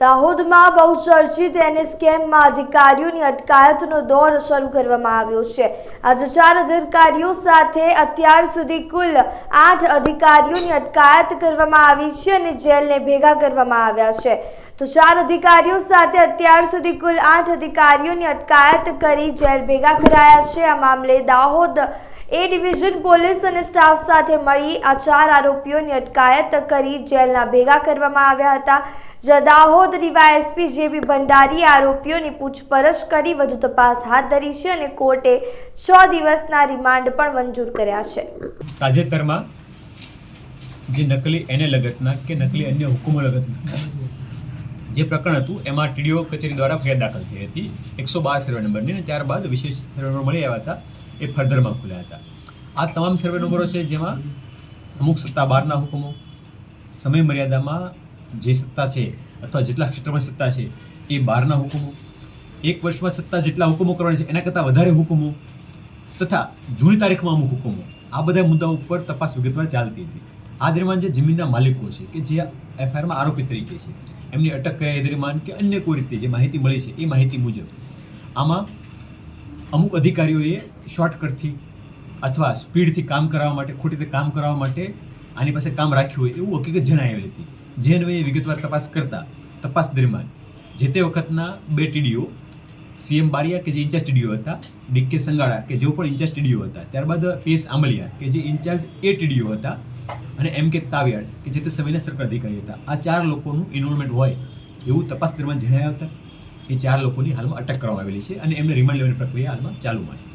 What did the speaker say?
દાહોદમાં બહુચર્ચિત એનએસ સ્કેમમાં અધિકારીઓની અટકાયતનો દોર શરૂ કરવામાં આવ્યો છે. આજે ચાર અધિકારીઓ સાથે અત્યાર સુધી કુલ આઠ અધિકારીઓની અટકાયત કરવામાં આવી છે અને જેલને ભેગા કરવામાં આવ્યા છે. તો ચાર અધિકારીઓ સાથે અત્યાર સુધી કુલ આઠ અધિકારીઓની અટકાયત કરી જેલ ભેગા કરાયા છે. આ મામલે દાહોદ એ ડિવિઝન પોલીસ અને સ્ટાફ સાથે મળી આ ચાર આરોપીઓની અટકાયત કરી જેલના ભેગા કરવામાં આવ્યા હતા. જ્યાં દાહોદ ડીવાયએસપી જેબી ભંડારીએ આરોપીઓની પૂછપરછ કરી, વધુ તપાસ હાથ ધરી છે અને કોર્ટે છ દિવસના રિમાન્ડ પણ મંજૂર કર્યા છે. તાજેતરમાં જે નકલી એને લગતના કે નકલી અન્ય હુકુમો લગતના જે પ્રકરણ હતું, એમાં ટીડીઓ કચેરી દ્વારા ફરિયાદ દાખલ થઈ હતી. એકસો બાર સર્વે નંબરની અને ત્યારબાદ વિશેષ સર્વે મળી આવ્યા હતા. એ ફર્ધરમાં ખુલ્યા હતા. આ તમામ સર્વે નંબરો છે જેમાં અમુક સત્તા બહારના હુકમો, સમય મર્યાદામાં જે સત્તા છે અથવા જેટલા ક્ષેત્રમાં સત્તા છે એ બહારના હુકમો, એક વર્ષમાં સત્તા જેટલા હુકમો કરવાના છે એના કરતાં વધારે હુકમો તથા જૂની તારીખમાં અમુક હુકમો. આ બધા મુદ્દાઓ ઉપર તપાસ વિગતવાર ચાલતી હતી. આ દરમિયાન જે જમીનના માલિકો છે કે જે એફઆઈઆરમાં આરોપી તરીકે છે, એમની અટક કર્યા દરમિયાન કે અન્ય કોઈ રીતે જે માહિતી મળી છે એ માહિતી મુજબ, આમાં અમુક અધિકારીઓએ શોર્ટકટથી અથવા સ્પીડથી કામ કરાવવા માટે, ખોટી રીતે કામ કરાવવા માટે આની પાસે કામ રાખ્યું હોય એવું હકીકત જણાવેલી હતી. જે અન્વયે વિગતવાર તપાસ કરતા, તપાસ દરમિયાન જે તે વખતના બે ટીડીઓ, સીએમ બારિયા કે જે ઇન્ચાર્જ ટીડીઓ હતા ડીકે સંગાડા કે જેઓ પણ ઇન્ચાર્જ ટીડીઓ હતા, ત્યારબાદ પીએસ આંબલિયા કે જે ઇન્ચાર્જ એ ટીડીઓ હતા અને એમ કે તાવિયાડ કે જે તે સમયના સરકાર અધિકારી હતા, આ ચાર લોકોનું ઇન્વોલ્વમેન્ટ હોય એવું તપાસ દરમિયાન જણાવ્યા હતા. એ ચાર લોકોની હાલમાં અટક કરવામાં આવેલી છે અને એમને રિમાન્ડ લેવાની પ્રક્રિયા હાલમાં ચાલુમાં છે.